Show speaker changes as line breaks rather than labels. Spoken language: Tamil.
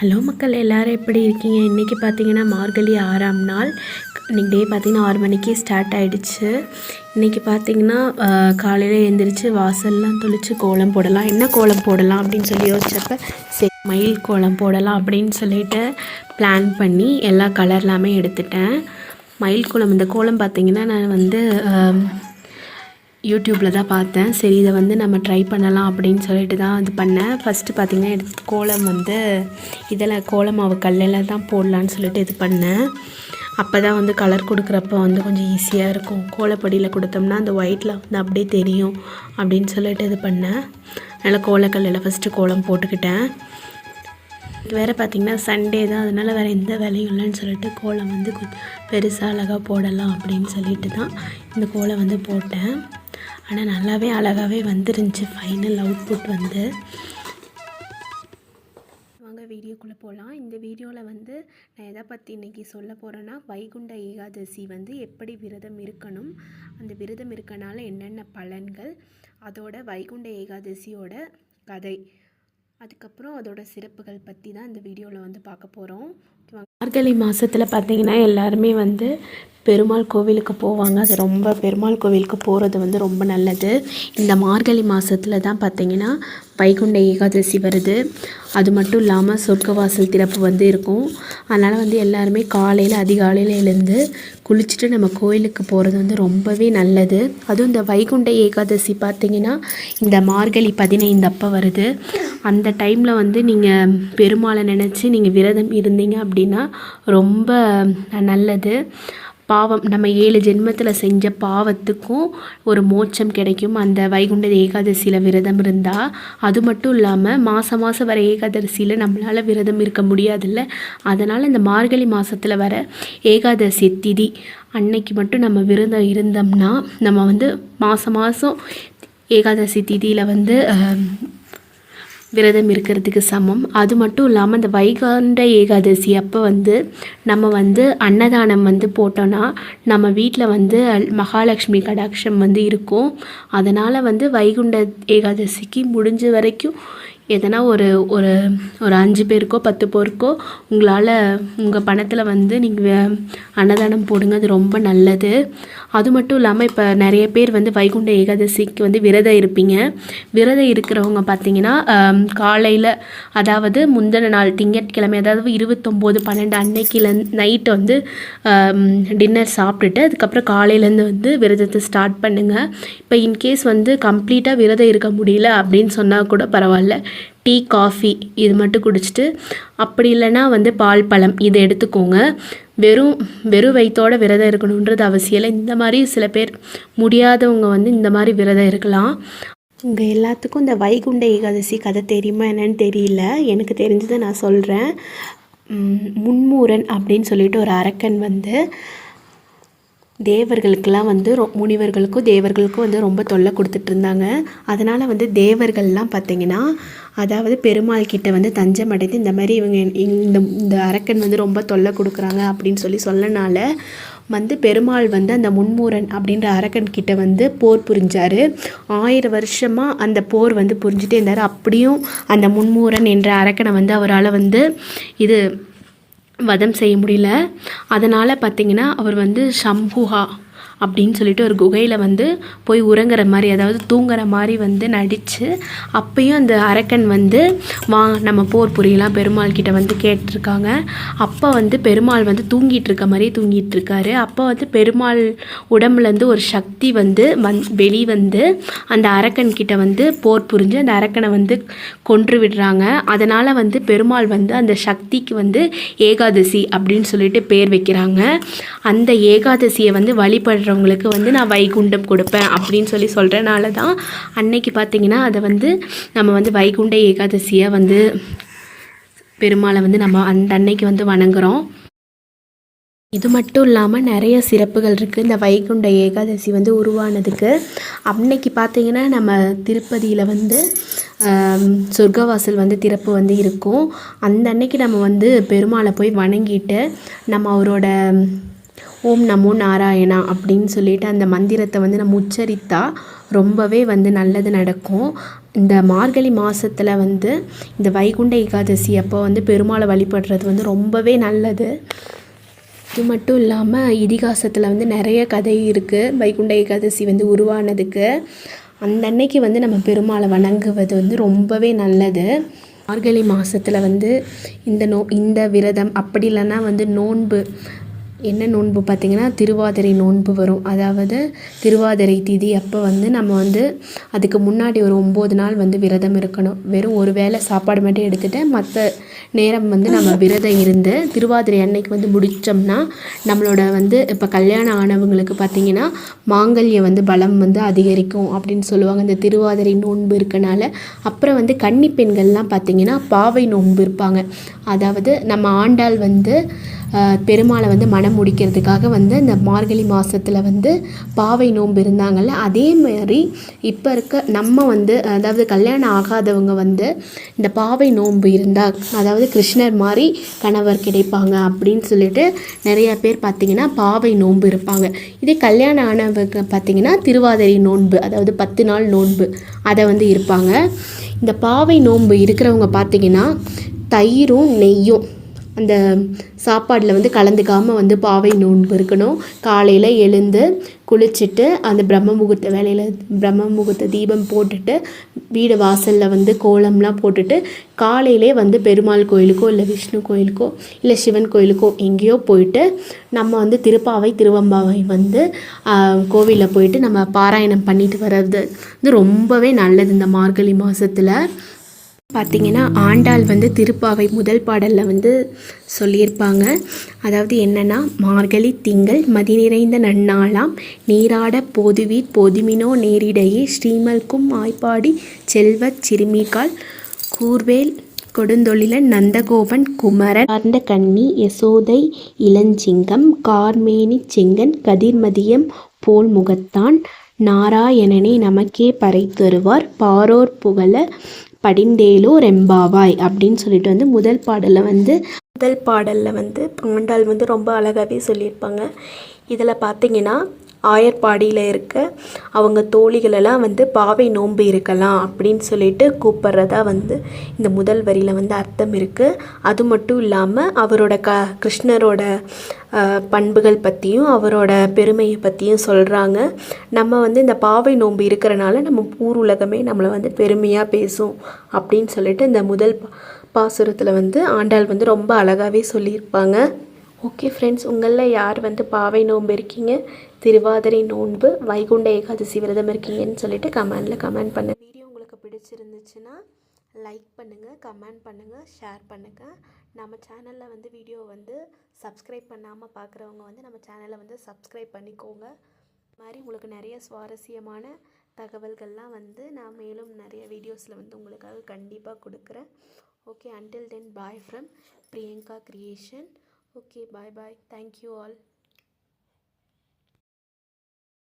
ஹலோ மக்கள் எல்லோரும் எப்படி இருக்கீங்க? இன்றைக்கி பார்த்தீங்கன்னா மார்கழி ஆறாம் நாள். இன்றைக்கி டே பார்த்தீங்கன்னா ஆறு மணிக்கு ஸ்டார்ட் ஆகிடுச்சு இன்றைக்கி பார்த்தீங்கன்னா காலையில் எழுந்திரிச்சு வாசல்லாம் தொளித்து கோலம் போடலாம். என்ன கோலம் போடலாம் அப்படின்னு சொல்லி யோசிச்சப்ப சரி மயில் கோலம் போடலாம் அப்படின்னு சொல்லிட்டு பிளான் பண்ணி எல்லா கலர்லாமே எடுத்துட்டேன். மயில் கோலம் இந்த கோலம் பார்த்தீங்கன்னா நான் வந்து யூடியூப்பில் தான் பார்த்தேன். சரி இதை வந்து நம்ம ட்ரை பண்ணலாம் அப்படின்னு சொல்லிட்டு தான் இது பண்ணேன். ஃபஸ்ட்டு பார்த்திங்கன்னா எடுத்து கோலம் வந்து இதில் கோலம் மாவு கல்லில் தான் போடலான்னு சொல்லிட்டு இது பண்ணேன். அப்போ தான் வந்து கலர் கொடுக்குறப்ப வந்து கொஞ்சம் ஈஸியாக இருக்கும். கோலப்பொடியில் கொடுத்தோம்னா அந்த ஒயிட்டில் வந்து அப்படியே தெரியும் அப்படின்னு சொல்லிட்டு இது பண்ணேன். அதனால் கோலக்கல்லில் ஃபஸ்ட்டு கோலம் போட்டுக்கிட்டேன். வேறு பார்த்திங்கன்னா சண்டே தான். அதனால் வேறு எந்த வேலையும் இல்லைன்னு சொல்லிட்டு கோலம் வந்து கொஞ்சம் பெருசாக அழகாக போடலாம் அப்படின்னு சொல்லிட்டு தான் இந்த கோலம் வந்து போட்டேன். ஆனால் நல்லாவே அழகாகவே வந்துருந்துச்சு. ஃபைனல் அவுட்புட் வந்து. வாங்க வீடியோக்குள்ளே போகலாம் இந்த வீடியோவில் வந்து நான் எதை பற்றி இன்றைக்கி சொல்ல போகிறேன்னா வைகுண்ட ஏகாதசி வந்து எப்படி விரதம் இருக்கணும் அந்த விரதம் இருக்கனால என்னென்ன பலன்கள் அதோட வைகுண்ட ஏகாதசியோட கதை. அதுக்கப்புறம் அதோட சிறப்புகள் பற்றி தான் இந்த வீடியோவில் வந்து பார்க்க போகிறோம் மார்கழி மாதத்தில் பார்த்திங்கன்னா எல்லாருமே வந்து பெருமாள் கோவிலுக்கு போவாங்க. அது ரொம்ப பெருமாள் கோவிலுக்கு போகிறது வந்து ரொம்ப நல்லது. இந்த மார்கழி மாதத்தில் தான் பார்த்தீங்கன்னா வைகுண்ட ஏகாதசி வருது. அது மட்டும் இல்லாமல் சொர்க்கவாசல் திறப்பு வந்து இருக்கும். அதனால் வந்து எல்லாருமே காலையில் அதிகாலையில் எழுந்து குளிச்சுட்டு நம்ம கோயிலுக்கு போகிறது வந்து ரொம்பவே நல்லது. அதுவும் இந்த வைகுண்ட ஏகாதசி பார்த்தீங்கன்னா இந்த மார்கழி பதினைந்து அப்போ வருது. அந்த டைமில் வந்து நீங்கள் பெருமாளை நினச்சி நீங்கள் விரதம் இருந்தீங்க அப்படின்னா ரொம்ப நல்லது. பாவம் நம்ம ஏழு ஜென்மத்தில் செஞ்ச பாவத்துக்கும் ஒரு மோட்சம் கிடைக்கும். அந்த வைகுண்ட ஏகாதசியில் விரதம் இருந்தால் அது மட்டும் இல்லாமல் மாதம் மாதம் வர ஏகாதசியில் நம்மளால் விரதம் இருக்க முடியாதுல்ல. அதனால் இந்த மார்கழி மாதத்தில் வர ஏகாதசி திதி அன்னைக்கு மட்டும் நம்ம விரதம் இருந்தோம்னா நம்ம வந்து மாதம் மாதம் ஏகாதசி திதியில் வந்து விரதம் இருக்கிறதுக்கு சமம். அது மட்டும் இல்லாமல் இந்த வைகாண்ட ஏகாதசி அப்போ வந்து நம்ம வந்து அன்னதானம் வந்து போட்டோன்னா நம்ம வீட்டில் வந்து அல்- மகாலட்சுமி கடாட்சம் வந்து இருக்கும். அதனால் வந்து வைகுண்ட ஏகாதசிக்கு முடிஞ்ச வரைக்கும் எதனா ஒரு ஒரு ஒரு அஞ்சு பேருக்கோ பத்து பேருக்கோ உங்களால் உங்கள் பணத்தில் வந்து நீங்கள் அன்னதானம் போடுங்க அது ரொம்ப நல்லது. அது மட்டும் இல்லாமல் இப்போ நிறைய பேர் வந்து வைகுண்ட ஏகாதசிக்கு வந்து விரதம் இருப்பீங்க. விரதம் இருக்கிறவங்க பார்த்தீங்கன்னா காலையில் அதாவது முந்தின நாள் திங்கட்கிழமை அதாவது இருபத்தொம்போது பன்னெண்டு அன்னைக்கில நைட்டு வந்து டின்னர் சாப்பிட்டுட்டு அதுக்கப்புறம் காலையிலேருந்து வந்து விரதத்தை ஸ்டார்ட் பண்ணுங்கள் இப்போ இன்கேஸ் வந்து கம்ப்ளீட்டாக விரதம் இருக்க முடியல அப்படின்னு சொன்னால் கூட பரவாயில்ல. டீ காஃபி இது மட்டும் குடிச்சிட்டு அப்படி இல்லைன்னா வந்து பால் பழம் இதை எடுத்துக்கோங்க. வெறும் வெறும் வயிற்றோட விரதம் இருக்கணுன்றது அவசியம் இல்லை. இந்த மாதிரி சில பேர் முடியாதவங்க வந்து இந்த மாதிரி விரதம் இருக்கலாம். உங்கள் எல்லாத்துக்கும் இந்த வைகுண்ட ஏகாதசி கதை தெரியுமா என்னன்னு தெரியல. எனக்கு தெரிஞ்சதை நான் சொல்கிறேன் முன்மூரன் அப்படின்னு சொல்லிட்டு ஒரு அரக்கன் வந்து தேவர்களுக்கெல்லாம் வந்து ரொ முனிவர்களுக்கும் தேவர்களுக்கும் வந்து ரொம்ப தொல்லை கொடுத்துட்டு இருந்தாங்க அதனால் வந்து தேவர்கள்லாம் பார்த்தீங்கன்னா அதாவது பெருமாள் கிட்ட வந்து தஞ்சம் அடைந்து இந்த மாதிரி இவங்க இந்த இந்த அரக்கன் வந்து ரொம்ப தொல்லை கொடுக்குறாங்க அப்படின்னு சொல்லி சொல்லனால வந்து பெருமாள் வந்து அந்த முன்மூரன் அப்படின்ற அரக்கன் கிட்ட வந்து போர் புரிஞ்சார். ஆயிரம் வருஷமாக அந்த போர் வந்து புரிஞ்சுட்டே இருந்தார். அப்படியும் அந்த முன்மூரன் என்ற அரக்கனை வந்து அவரால் வந்து இது வதம் செய்ய முடியல. அதனால் பார்த்தீங்கன்னா அவர் வந்து சம்புஹா அப்படின்னு சொல்லிட்டு ஒரு குகையில் வந்து போய் உறங்குற மாதிரி அதாவது தூங்குற மாதிரி வந்து நடித்து அப்பயும் அந்த அரக்கன் வந்து வா நம்ம போர் புரியலாம். பெருமாள் கிட்ட வந்து கேட்டிருக்காங்க. அப்போ வந்து பெருமாள் வந்து தூங்கிட்டு இருக்க மாதிரியே தூங்கிட்டு இருக்காரு. அப்போ வந்து பெருமாள் உடம்புலேருந்து ஒரு சக்தி வந்து வந் வெளி வந்து அந்த அரக்கன் கிட்ட வந்து போர் புரிஞ்சு அந்த அரக்கனை வந்து கொன்று விடுறாங்க. அதனால் வந்து பெருமாள் வந்து அந்த சக்திக்கு வந்து ஏகாதசி அப்படின்னு சொல்லிட்டு பேர் வைக்கிறாங்க. அந்த ஏகாதசியை வந்து வழிபடுற வழிபடுறவங்களுக்கு வந்து நான் வைகுண்டம் கொடுப்பேன் அப்படின்னு சொல்லி சொல்கிறனால தான் அன்னைக்கு பார்த்தீங்கன்னா அதை வந்து நம்ம வந்து வைகுண்ட ஏகாதசியை வந்து பெருமாளை வந்து நம்ம அந்த அன்னைக்கு வந்து வணங்குகிறோம் இது மட்டும் இல்லாமல் நிறைய சிறப்புகள் இருக்குது இந்த வைகுண்ட ஏகாதசி வந்து உருவானதுக்கு. அன்னைக்கு பார்த்தீங்கன்னா நம்ம திருப்பதியில் வந்து சொர்க்கவாசல் வந்து திறப்பு வந்து இருக்கும். அந்த அன்னைக்கு நம்ம வந்து பெருமாளை போய் வணங்கிட்டு நம்ம அவரோட ஓம் நமோ நாராயணா அப்படின்னு சொல்லிட்டு அந்த மந்திரத்தை வந்து நம்ம உச்சரித்தா ரொம்பவே வந்து நல்லது நடக்கும். இந்த மார்கழி மாதத்தில் வந்து இந்த வைகுண்ட ஏகாதசி அப்போ வந்து பெருமாளை வழிபடுறது வந்து ரொம்பவே நல்லது. இது மட்டும் இல்லாமல் இதிகாசத்தில் வந்து நிறைய கதை இருக்குது வைகுண்ட ஏகாதசி வந்து உருவானதுக்கு. அந்த அன்னைக்கு வந்து நம்ம பெருமாளை வணங்குவது வந்து ரொம்பவே நல்லது. மார்கழி மாதத்தில் வந்து இந்த நோ இந்த விரதம் அப்படி இல்லைன்னா வந்து நோன்பு என்ன நோன்பு பார்த்திங்கன்னா திருவாதிரை நோன்பு வரும். அதாவது திருவாதிரை திதி அப்போ வந்து நம்ம வந்து அதுக்கு முன்னாடி ஒரு ஒம்பது நாள் வந்து விரதம் இருக்கணும். வெறும் ஒரு வேளை சாப்பாடு மட்டும் எடுத்துகிட்டு மற்ற நேரம் வந்து நம்ம விரதம் இருந்து திருவாதிரை அன்னைக்கு வந்து முடித்தோம்னா நம்மளோட வந்து இப்போ கல்யாணம் ஆனவங்களுக்கு பார்த்திங்கன்னா மாங்கல்யம் வந்து பலம் வந்து அதிகரிக்கும் அப்படின்னு சொல்லுவாங்க. இந்த திருவாதிரை நோன்பு இருக்கனால. அப்புறம் வந்து கன்னி பெண்கள்லாம் பார்த்திங்கன்னா பாவை நோன்பு இருப்பாங்க. அதாவது நம்ம ஆண்டாள் வந்து பெருமாளை வந்து மனம் முடிக்கிறதுக்காக வந்து இந்த மார்கழி மாதத்தில் வந்து பாவை நோன்பு இருந்தாங்கல்ல அதே மாதிரி இப்போ இருக்க நம்ம வந்து அதாவது கல்யாணம் ஆகாதவங்க வந்து இந்த பாவை நோன்பு இருந்தால் அதாவது கிருஷ்ணர் மாதிரி கணவர் கிடைப்பாங்க அப்படின்னு சொல்லிட்டு நிறைய பேர் பார்த்திங்கன்னா பாவை நோன்பு இருப்பாங்க. இதே கல்யாணம் ஆனவங்க பார்த்திங்கன்னா திருவாதிரை நோன்பு அதாவது பத்து நாள் நோன்பு அதை வந்து இருப்பாங்க. இந்த பாவை நோன்பு இருக்கிறவங்க பார்த்திங்கன்னா தயிரும் நெய்யும் அந்த சாப்பாடில் வந்து கலந்துக்காமல் வந்து பாவை நோன்பு இருக்கணும். காலையில் எழுந்து குளிச்சுட்டு அந்த பிரம்ம முகூர்த்த வேலையில் பிரம்ம முகூர்த்த தீபம் போட்டுட்டு வீடு வாசலில் வந்து கோலம்லாம் போட்டுட்டு காலையிலே வந்து பெருமாள் கோயிலுக்கோ இல்லை விஷ்ணு கோயிலுக்கோ இல்லை சிவன் கோயிலுக்கோ எங்கேயோ போயிட்டு நம்ம வந்து திருப்பாவை திருவம்பாவை வந்து கோவிலில் போயிட்டு நம்ம பாராயணம் பண்ணிட்டு வர்றது வந்து ரொம்பவே நல்லது இந்த மார்கழி மாதத்தில் பார்த்தீங்கன்னா ஆண்டாள் வந்து திருப்பாவை முதல் பாடலில் வந்து சொல்லியிருப்பாங்க. அதாவது என்னென்னா மார்கழி திங்கள் மதி நிறைந்த நன்னாளாம் நீராட போதுவீர் பொதுமினோ நேரிடையே ஸ்ரீமல்கும் ஆய்ப்பாடி செல்வச் சிறுமிகால் கூர்வேல் கொடுந்தொழிலன் நந்தகோபன் குமரன் சார்ந்த கண்ணி யசோதை இளஞ்சிங்கம் கார்மேனி செங்கன் கதிர்மதியம் போல் முகத்தான் நாராயணனே நமக்கே பறை தருவார் பாரோர் புகழ படிந்தேலோ ரெம்பாவாய் அப்படின்னு சொல்லிட்டு வந்து முதல் பாடலில் வந்து முதல் பாடலில் வந்து பாண்டால் வந்து ரொம்ப அழகாகவே சொல்லியிருப்பாங்க. இதில் பார்த்தீங்கன்னா ஆயர்பாடியில் இருக்க அவங்க தோழிகளெல்லாம் வந்து பாவை நோன்பு இருக்கலாம் அப்படின்னு சொல்லிட்டு கூப்பிட்றதா வந்து இந்த முதல் வரியில் வந்து அர்த்தம் இருக்குது அது மட்டும் இல்லாமல் அவரோட க கிருஷ்ணரோட பண்புகள் பற்றியும் அவரோட பெருமையை பற்றியும் சொல்கிறாங்க நம்ம வந்து இந்த பாவை நோன்பு இருக்கிறனால நம்ம ஊர் உலகமே நம்மளை வந்து பெருமையாக பேசும் அப்படின்னு சொல்லிட்டு இந்த முதல் பா- பாசுரத்தில் வந்து ஆண்டாள் வந்து ரொம்ப அழகாகவே சொல்லியிருப்பாங்க. ஓகே ஃப்ரெண்ட்ஸ் உங்களில் யார் வந்து பாவை நோன்பு இருக்கீங்க? திருவாதிரை நோன்பு வைகுண்ட ஏகாதசி விரதம் இருக்கீங்கன்னு சொல்லிட்டு கமெண்டில் கமெண்ட் பண்ண. வீடியோ உங்களுக்கு பிடிச்சிருந்துச்சுன்னா லைக் பண்ணுங்கள் கமெண்ட் பண்ணுங்கள் ஷேர் பண்ணுங்கள் நம்ம சேனலில் வந்து வீடியோ வந்து சப்ஸ்கிரைப் பண்ணாமல் பார்க்குறவங்க வந்து நம்ம சேனலை வந்து சப்ஸ்கிரைப் பண்ணிக்கோங்க. இது மாதிரி உங்களுக்கு நிறைய சுவாரஸ்யமான தகவல்கள்லாம் வந்து நான் மேலும் நிறைய வீடியோஸில் வந்து உங்களுக்காக கண்டிப்பாக கொடுக்குறேன். Okay until then bye from Priyanka creation okay bye bye thank you all